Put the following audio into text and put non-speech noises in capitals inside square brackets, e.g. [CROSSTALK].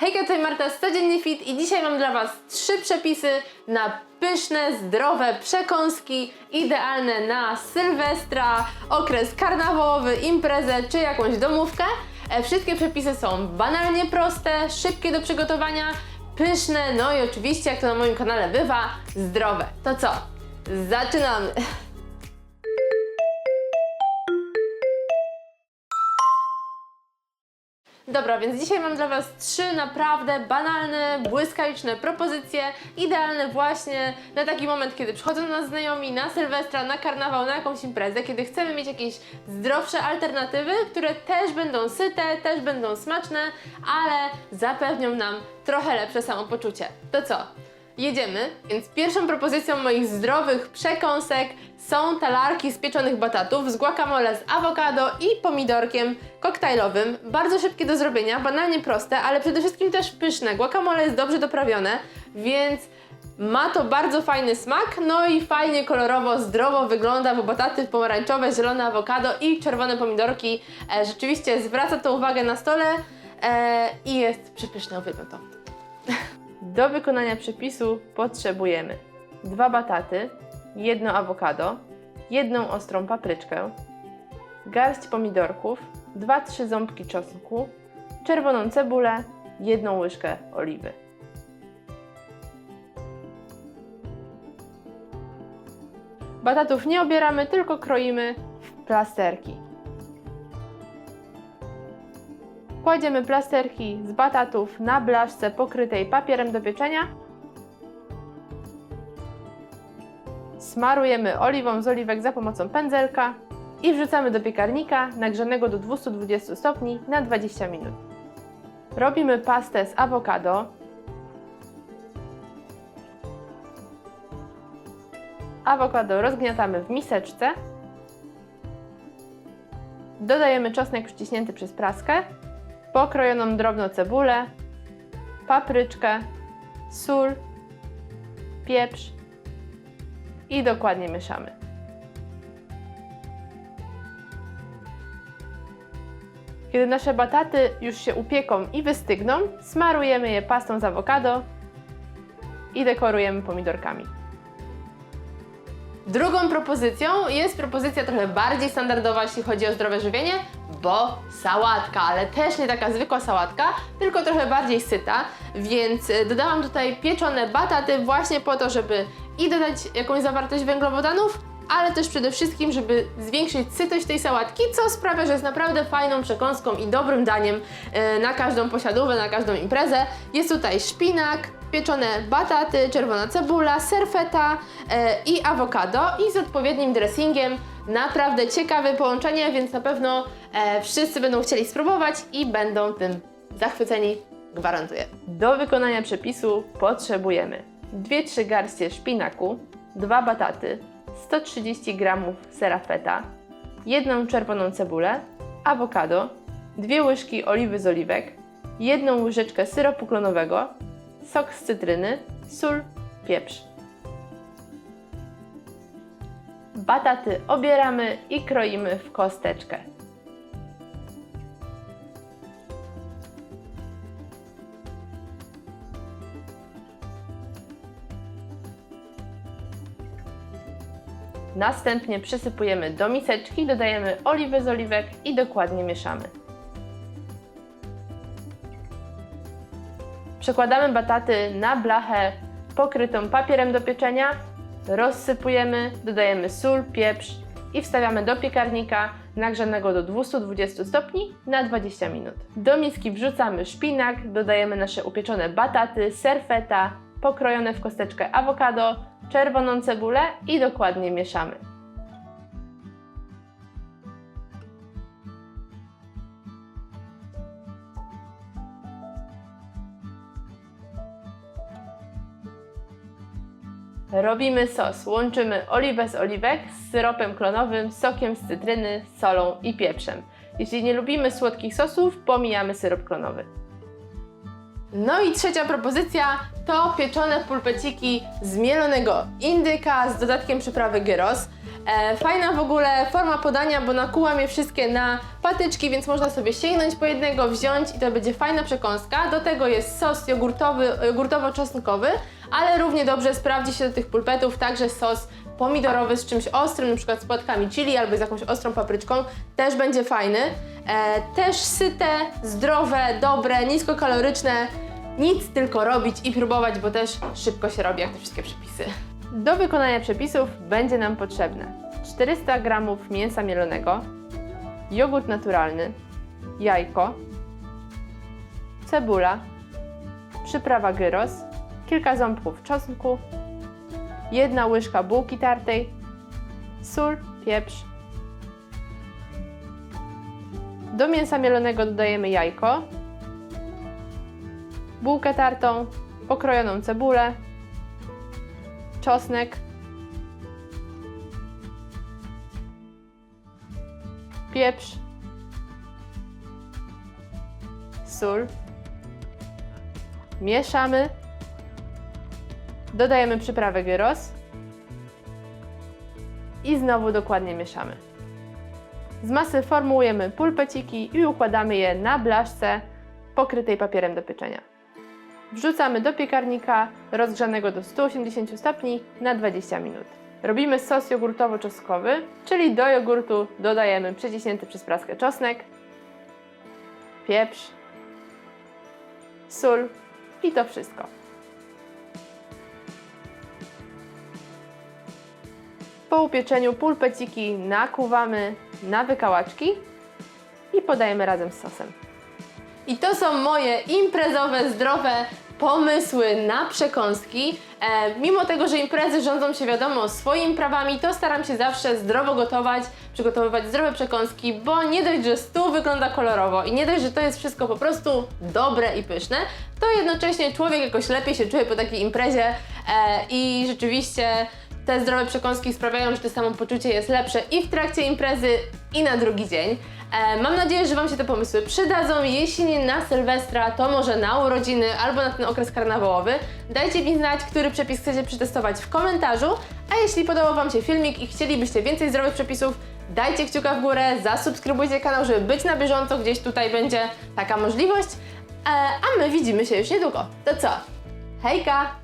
Hejka, tutaj Marta z Codziennie Fit i dzisiaj mam dla Was trzy przepisy na pyszne, zdrowe przekąski, idealne na Sylwestra, okres karnawałowy, imprezę czy jakąś domówkę. E, Wszystkie przepisy są banalnie proste, szybkie do przygotowania, pyszne, no i oczywiście, jak to na moim kanale bywa, zdrowe. To co? Zaczynamy! [LAUGHS] Dobra, więc dzisiaj mam dla Was trzy naprawdę banalne, błyskawiczne propozycje, idealne właśnie na taki moment, kiedy przychodzą do nas znajomi na Sylwestra, na karnawał, na jakąś imprezę, kiedy chcemy mieć jakieś zdrowsze alternatywy, które też będą syte, też będą smaczne, ale zapewnią nam trochę lepsze samopoczucie. To co? Jedziemy, więc pierwszą propozycją moich zdrowych przekąsek są talarki z pieczonych batatów z guacamole z awokado i pomidorkiem koktajlowym. Bardzo szybkie do zrobienia, banalnie proste, ale przede wszystkim też pyszne. Guacamole jest dobrze doprawione, więc ma to bardzo fajny smak, no i fajnie kolorowo, zdrowo wygląda, bo bataty pomarańczowe, zielone awokado i czerwone pomidorki. E, rzeczywiście zwraca to uwagę na stole e, i jest przepyszne, uwielbiam to. Do wykonania przepisu potrzebujemy dwa bataty, jedno awokado, jedną ostrą papryczkę, garść pomidorków, 2-3 ząbki czosnku, czerwoną cebulę, jedną łyżkę oliwy. Batatów nie obieramy, tylko kroimy w plasterki. Kładziemy plasterki z batatów na blaszce pokrytej papierem do pieczenia. Smarujemy oliwą z oliwek za pomocą pędzelka i wrzucamy do piekarnika nagrzanego do 220 stopni na 20 minut. Robimy pastę z awokado. Awokado rozgniatamy w miseczce. Dodajemy czosnek przyciśnięty przez praskę pokrojoną drobno cebulę, papryczkę, sól, pieprz i dokładnie mieszamy. Kiedy nasze bataty już się upieką i wystygną, smarujemy je pastą z awokado i dekorujemy pomidorkami. Drugą propozycją jest propozycja trochę bardziej standardowa, jeśli chodzi o zdrowe żywienie, bo sałatka, ale też nie taka zwykła sałatka, tylko trochę bardziej syta, więc y, dodałam tutaj pieczone bataty właśnie po to, żeby i dodać jakąś zawartość węglowodanów, ale też przede wszystkim, żeby zwiększyć sytość tej sałatki, co sprawia, że jest naprawdę fajną przekąską i dobrym daniem e, na każdą posiadówę, na każdą imprezę. Jest tutaj szpinak, pieczone bataty, czerwona cebula, serfeta e, i awokado i z odpowiednim dressingiem. Naprawdę ciekawe połączenie, więc na pewno e, wszyscy będą chcieli spróbować i będą tym zachwyceni, gwarantuję. Do wykonania przepisu potrzebujemy 2-3 garście szpinaku, 2 bataty, 130 g sera feta, jedną czerwoną cebulę, awokado, dwie łyżki oliwy z oliwek, jedną łyżeczkę syropu klonowego, sok z cytryny, sól, pieprz. Bataty obieramy i kroimy w kosteczkę. Następnie przysypujemy do miseczki, dodajemy oliwę z oliwek i dokładnie mieszamy. Przekładamy bataty na blachę pokrytą papierem do pieczenia, rozsypujemy, dodajemy sól, pieprz i wstawiamy do piekarnika nagrzanego do 220 stopni na 20 minut. Do miski wrzucamy szpinak, dodajemy nasze upieczone bataty, serfeta, pokrojone w kosteczkę awokado, czerwoną cebulę i dokładnie mieszamy. Robimy sos. Łączymy oliwę z oliwek z syropem klonowym, sokiem z cytryny, solą i pieprzem. Jeśli nie lubimy słodkich sosów, pomijamy syrop klonowy. No i trzecia propozycja to pieczone pulpeciki z mielonego indyka z dodatkiem przyprawy gyros. E, fajna w ogóle forma podania, bo nakułam je wszystkie na patyczki, więc można sobie sięgnąć po jednego, wziąć i to będzie fajna przekąska. Do tego jest sos jogurtowy, jogurtowo-czosnkowy, ale równie dobrze sprawdzi się do tych pulpetów także sos pomidorowy z czymś ostrym, przykład z płatkami chili albo z jakąś ostrą papryczką, też będzie fajny. E, też syte, zdrowe, dobre, niskokaloryczne, nic tylko robić i próbować, bo też szybko się robi jak te wszystkie przepisy. Do wykonania przepisów będzie nam potrzebne 400 g mięsa mielonego, jogurt naturalny, jajko, cebula, przyprawa gyros, kilka ząbków czosnku, jedna łyżka bułki tartej, sól, pieprz. Do mięsa mielonego dodajemy jajko, bułkę tartą, pokrojoną cebulę, czosnek, pieprz, sól. Mieszamy. Dodajemy przyprawę gyros i znowu dokładnie mieszamy. Z masy formułujemy pulpeciki i układamy je na blaszce pokrytej papierem do pieczenia. Wrzucamy do piekarnika rozgrzanego do 180 stopni na 20 minut. Robimy sos jogurtowo-czosnkowy, czyli do jogurtu dodajemy przeciśnięty przez praskę czosnek, pieprz, sól i to wszystko. Po upieczeniu pulpeciki nakuwamy na wykałaczki i podajemy razem z sosem. I to są moje imprezowe, zdrowe pomysły na przekąski. E, mimo tego, że imprezy rządzą się wiadomo swoimi prawami, to staram się zawsze zdrowo gotować, przygotowywać zdrowe przekąski, bo nie dość, że stół wygląda kolorowo i nie dość, że to jest wszystko po prostu dobre i pyszne, to jednocześnie człowiek jakoś lepiej się czuje po takiej imprezie e, i rzeczywiście te zdrowe przekąski sprawiają, że to samopoczucie jest lepsze i w trakcie imprezy, i na drugi dzień. E, mam nadzieję, że Wam się te pomysły przydadzą. Jeśli nie na Sylwestra, to może na urodziny albo na ten okres karnawałowy. Dajcie mi znać, który przepis chcecie przetestować w komentarzu. A jeśli podobał Wam się filmik i chcielibyście więcej zdrowych przepisów, dajcie kciuka w górę, zasubskrybujcie kanał, żeby być na bieżąco. Gdzieś tutaj będzie taka możliwość. E, a my widzimy się już niedługo. To co? Hejka!